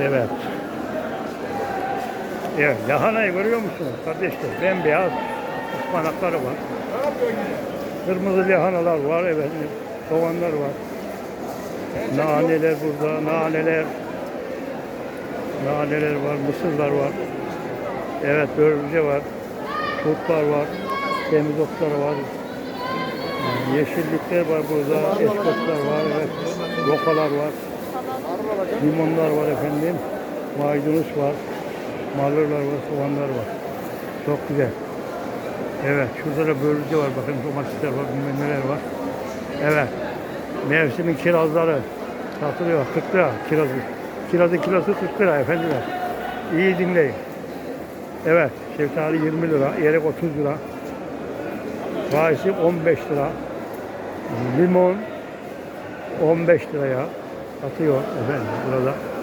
Evet. Evet, lahanayı görüyor musunuz kardeşler? Bembeyaz ıspanakları var. Kırmızı lahanalar var, evet. Soğanlar var. Naneler burada, naneler. Naneler var, mısırlar var. Evet, börülce var. Turplar var. Temiz otlar var. Yeşillikler var burada. Eskotlar var, evet. Rokalar var. Limonlar var efendim. Maydanoz var. Malırlar var, soğanlar var. Çok güzel. Evet, şurada da börülce var. Bakın domatesler var, bilmem neler var. Evet. Mevsimin kirazları satılıyor. 40 lira kirazı. Kirazın kilosu 40 lira efendiler. İyi dinleyin. Evet, şeftali 20 lira, erek 30 lira. Kayısı 15 lira. Limon 15 liraya satıyor efendim burada.